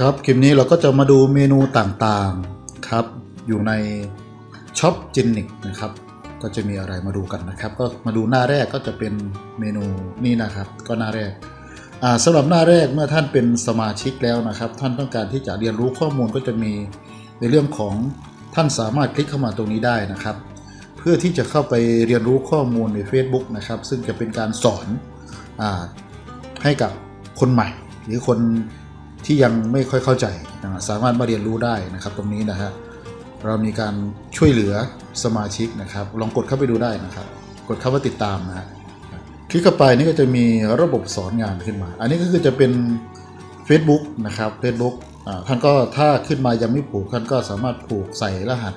ครับคลิปนี้เราก็จะมาดูเมนูต่างๆครับ อยู่ในช็อปจินนิกนะครับ ก็จะมีอะไรมาดูกันนะครับ ก็มาดูหน้าแรกก็จะเป็นเมนูนี่นะครับ ก็หน้าแรกอ่าสำหรับหน้าแรกเมื่อท่านเป็นสมาชิกแล้วนะครับ ท่านต้องการที่จะเรียนรู้ข้อมูลก็จะมีในเรื่องของท่านสามารถคลิกเข้ามาตรงนี้ได้นะครับ เพื่อที่จะเข้าไปเรียนรู้ข้อมูลใน Facebook นะครับ ซึ่งจะเป็นการสอนอให้กับคนใหม่ หรือคน ที่ยังไม่ค่อยเข้าใจนะสามารถมาเรียนรู้ได้นะครับ ตรงนี้นะฮะเรามีการช่วยเหลือสมาชิกนะครับ ลองกดเข้าไปดูได้นะครับ กดเข้ามาติดตามนะฮะคลิกเข้าไปนี่ก็จะมีระบบสอนงานขึ้นมา อันนี้ก็คือจะเป็น Facebook นะครับ Facebook ท่านก็ถ้าขึ้นมายังไม่ผูกท่านก็สามารถผูกใส่รหัส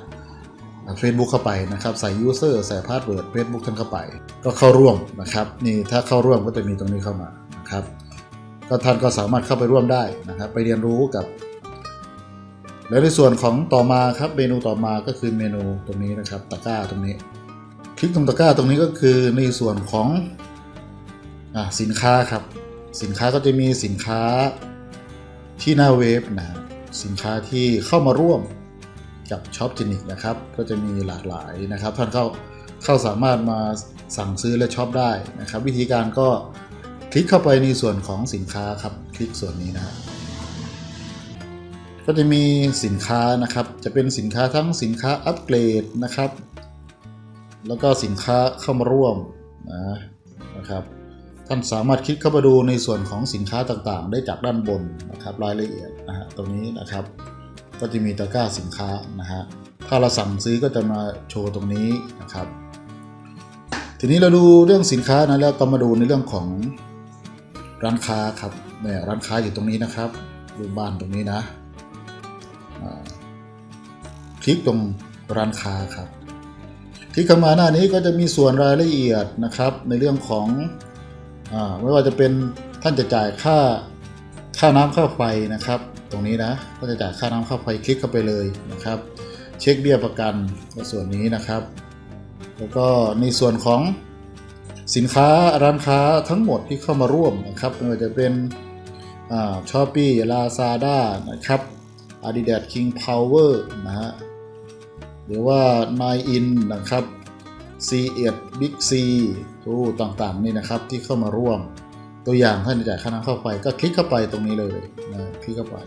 Facebook เข้าไปนะครับ ใส่ User ใส่พาสเวิร์ด Facebook ท่านเข้าไป ก็เข้าร่วมนะครับ นี่ถ้าเข้าร่วมก็จะมีตรงนี้เข้ามานะครับ ก็ท่านก็สามารถเข้าไปร่วมได้นะครับไปเรียนรู้กับ และในส่วนของต่อมาครับเมนูต่อมาก็คือเมนูตรงนี้นะครับตะกร้าตรงนี้ คลิกตรงตะกร้าตรงนี้ก็คือในส่วนของอสินค้าครับ สินค้าก็จะมีสินค้าที่หน้าเว็บนะสินค้าที่เข้ามาร่วมกับช็อปจินิกนะครับก็จะมีหลากหลายนะครับ ท่านเข้าเข้าสามารถมาสั่งซื้อและช็อปได้นะครับ วิธีการก็ ลิกเข้าไปในส่วนของสินค้าครับ คลิกส่วนนี้นะก็จะมีสินค้านะครับ จะเป็นสินค้าทั้งสินค้าอัปเกรดนะครับ แล้วก็สินค้าเข้ามาร่วมนะนะครับ ท่านสามารถคลิกเข้ามาดูในส่วนของสินค้าต่างๆ ได้จากด้านบนนะครับ รายละเอียดนะฮะตรงนี้นะครับ ก็จะมีตะกร้าสินค้านะฮะ ถ้าเราสั่งซื้อก็จะมาโชว์ตรงนี้นะครับ ทีนี้เราดูเรื่องสินค้านะแล้วก็มาดูในเรื่องของ ร้านค้าครับเนี่ยร้านค้าอยู่ตรงนี้นะครับรูปบ้านตรงนี้นะคลิกตรงร้านค้าครับคลิกเข้ามาหน้านี้ก็จะมีส่วนรายละเอียดนะครับ ในเรื่องของอไม่ว่าจะเป็นท่านจะจ่ายค่าค่าน้ำค่าไฟนะครับ ตรงนี้นะก็จะจ่ายค่าน้ำค่าไฟคลิกเข้าไปเลยนะครับ เช็คเบี้ยประกันก็ส่วนนี้นะครับ แล้วก็ในส่วนของ สินค้าร้านค้าทั้งหมดที่เข้ามาร่วมนะครับไม่ว่าจะเป็นช้อปปี้ลาซาด้านะครับ Adidas King Power นะฮะหรือว่า n i In นะครับ C1 Big C ตู้ต่างๆนี่นะครับที่เข้ามาร่วม ตัวอย่างท่านจะจ่ายค่าน้ำค่าไฟก็คลิกเข้าไปตรงนี้เลยนะคลิกเข้าไป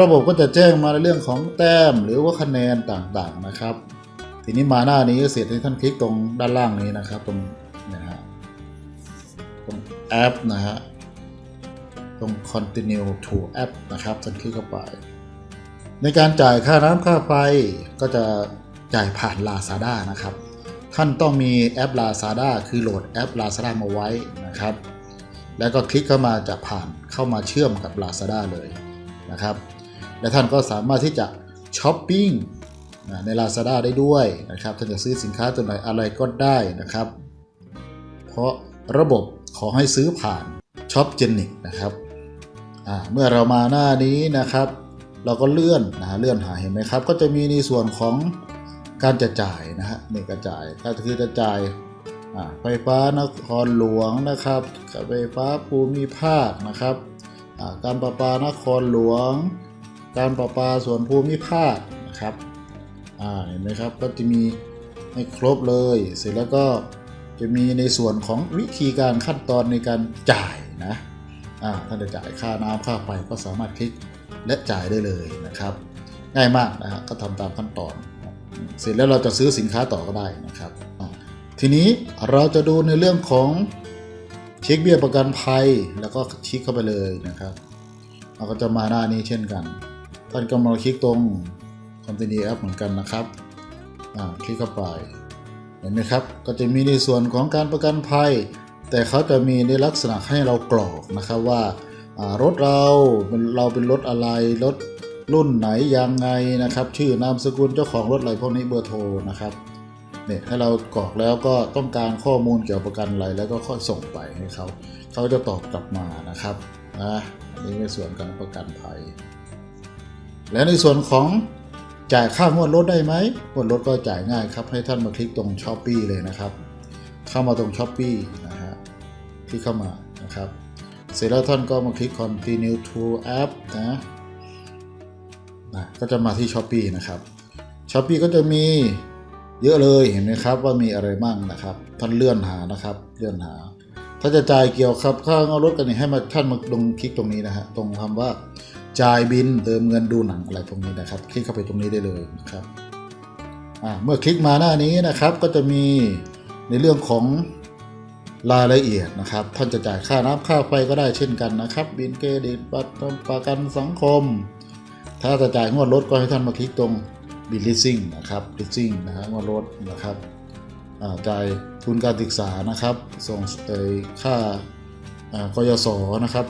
ระบบก็จะแจ้งมาในเรื่องของแต้มหรือว่าคะแนนต่างๆนะครับ ทีนี้มาหน้านี้เสร็จให้ท่านคลิกตรงด้านล่างนี้นะครับ ตรงนะฮะตรงแอปนะฮะตรง continue to app นะครับท่านคลิกเข้าไป ในการจ่ายค่าน้ำค่าไฟก็จะจ่ายผ่าน Lazada นะครับท่านต้องมีแอป Lazada คือโหลดแอป Lazada มาไว้นะครับ แล้วก็คลิกเข้ามาจะผ่านเข้ามาเชื่อมกับ Lazada เลยนะครับ และท่านก็สามารถที่จะช้อปปิ้ง ใน Lazada ได้ด้วยนะครับท่านจะซื้อสินค้าตัวไหนอะไรก็ได้นะครับ เพราะระบบขอให้ซื้อผ่านช็อปเจนิกนะครับเมื่อเรามาหน้านี้นะครับ เราก็เลื่อนนะฮะเลื่อนหาเห็นไหมครับ ก็จะมีในส่วนของการจะจ่ายนะฮะนี่กระจ่ายก็คือจะจ่ายไฟฟ้านครหลวงนะครับไฟฟ้าภูมิภาคนะครับการประปานครหลวง การประปาส่วนภูมิภาคนะครับ อ่าเห็นไหมครับ ก็จะมีให้ครบเลย เสร็จแล้วก็จะมีในส่วนของวิธีการขั้นตอนในการจ่ายนะอ่าท่านจะจ่ายค่าน้ำค่าไฟก็สามารถคลิกและจ่ายได้เลยนะครับ ง่ายมากนะฮะก็ทำตามขั้นตอน เสร็จแล้วเราจะซื้อสินค้าต่อก็ได้นะครับ ทีนี้เราจะดูในเรื่องของเช็คเบี้ยประกันภัยแล้วก็คลิกเข้าไปเลยนะครับเราก็จะมาหน้านี้เช่นกัน ท่านก็มาคลิกตรง Continue App เหมือนกันนะครับอ่าคลิกเข้าไป เห็นไหมครับ ก็จะมีในส่วนของการประกันภัย แต่เขาจะมีในลักษณะให้เรากรอกนะครับว่ารถเราเป็นเราเป็นรถอะไรรถรุ่นไหนยังไงนะครับ ชื่อนามสกุลเจ้าของรถอะไรพวกนี้เบอร์โทรนะครับเนี่ยให้เรากรอกแล้วก็ต้องการข้อมูลเกี่ยวกับประกันอะไรแล้วก็ค่อยส่งไปให้เขาเขาจะตอบกลับมานะครับนะอันนี้ในส่วนการประกันภัย และในส่วนของ จ่ายค่างวดรถได้ไหมงวดรถก็จ่ายง่ายครับ ให้ท่านมาคลิกตรงช้อปปีเลยนะครับ เข้ามาตรงช้อปปีนะฮะที่เข้ามานะครับ เสร็จแล้วท่านก็มาคลิก continue to app นะนะ ก็จะมาที่ s h อ p e e นะครับ s h อ p e e ก็จะมีเยอะเลยเห็นไหมครับว่ามีอะไรบ้างนะครับ ท่านเลื่อนหานะครับ เลื่อนหา ถ้าจะจ่ายเกี่ยวกับค่าเงารถกันนี่ให้มาท่านมาลงคลิกตรงนี้นะฮะ ตรงคำว่า จ่ายบินเติมเงินดูหนังอะไรตรงนี้นะครับ คลิกเข้าไปตรงนี้ได้เลยนะครับเมื่อคลิกมาหน้านี้นะครับก็จะมีในเรื่องของรายละเอียดนะครับ ท่านจะจ่ายค่าน้ำค่าไฟก็ได้เช่นกันนะครับ บินเครดิตบัตรประกันสังคม ถ้าจะจ่ายงวดรถก็ให้ท่านมาคลิกตรงบิลลิซิ่งนะครับลิซิ่งนะฮะงวดรถนะครับจ่ายทุนการศึกษานะครับ ส่งเอ่อค่าอ่ากยศนะครับ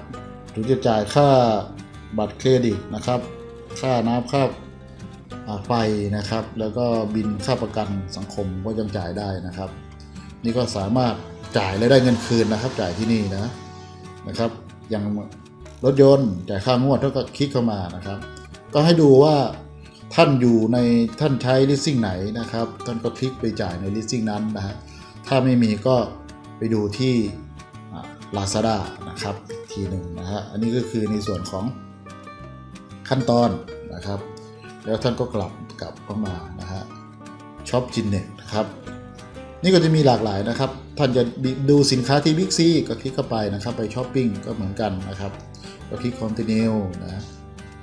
หรือจะจ่ายค่า บัตรเครดิตนะครับ ค่าน้ำค่าไฟนะครับ แล้วก็บินค่าประกันสังคมก็ยังจ่ายได้นะครับ นี่ก็สามารถจ่ายและได้เงินคืนนะครับ จ่ายที่นี่นะนะครับ อย่างรถยนต์จ่ายค่างวดเท่ากับคลิกเข้ามานะครับ ก็ให้ดูว่าท่านอยู่ในท่านใช้ leasing ไหนนะครับ ท่านก็คลิกไปจ่ายใน leasing นั้นนะฮะถ้าไม่มีก็ไปดูที่อ่า Lazada นะครับอีกทีหนึ่งนะฮะอันนี้ก็คือในส่วนของ ขั้นตอนนะครับ แล้วท่านก็กลับกลับเข้ามานะฮะช็อปจินเน็ตนะครับ นี่ก็จะมีหลากหลายนะครับ ท่านจะดูสินค้าที่ Big C ก็คลิกเข้าไปนะครับ ไปช้อปปิ้งก็เหมือนกันนะครับก็คลิก continue นะ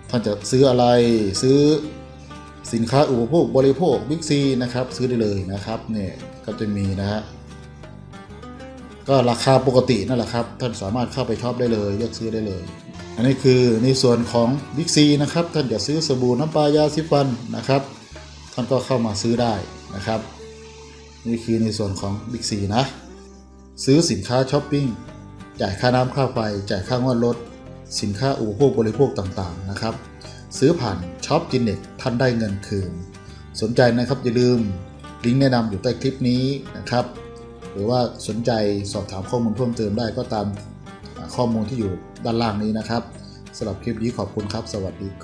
ท่านจะซื้ออะไรซื้อสินค้าอุปโภคบริโภค Big C นะครับซื้อได้เลยนะครับเนี่ยก็จะมีนะฮะก็ราคาปกตินั่นแหละครับ ท่านสามารถเข้าไปช็อปได้เลยเลือกซื้อได้เลย อันนี้คือในส่วนของ Big C นะครับท่านจะซื้อสบู่น้ำปลายาสีฟันนะครับท่านก็เข้ามาซื้อได้นะครับ นี่คือในส่วนของ Big C นะ ซื้อสินค้าช้อปปิ้งจ่ายค่าน้ำค่าไฟจ่ายค่างวดรถสินค้าอุปโภคบริโภคต่างๆนะครับ ซื้อผ่านช็อปจินเน็ตท่านได้เงินคืน สนใจนะครับอย่าลืมลิงก์แนะนำอยู่ใต้คลิปนี้นะครับ หรือว่าสนใจสอบถามข้อมูลเพิ่มเติมได้ก็ตาม ข้อมูลที่อยู่ด้านล่างนี้นะครับสำหรับคลิปนี้ขอบคุณครับ สวัสดี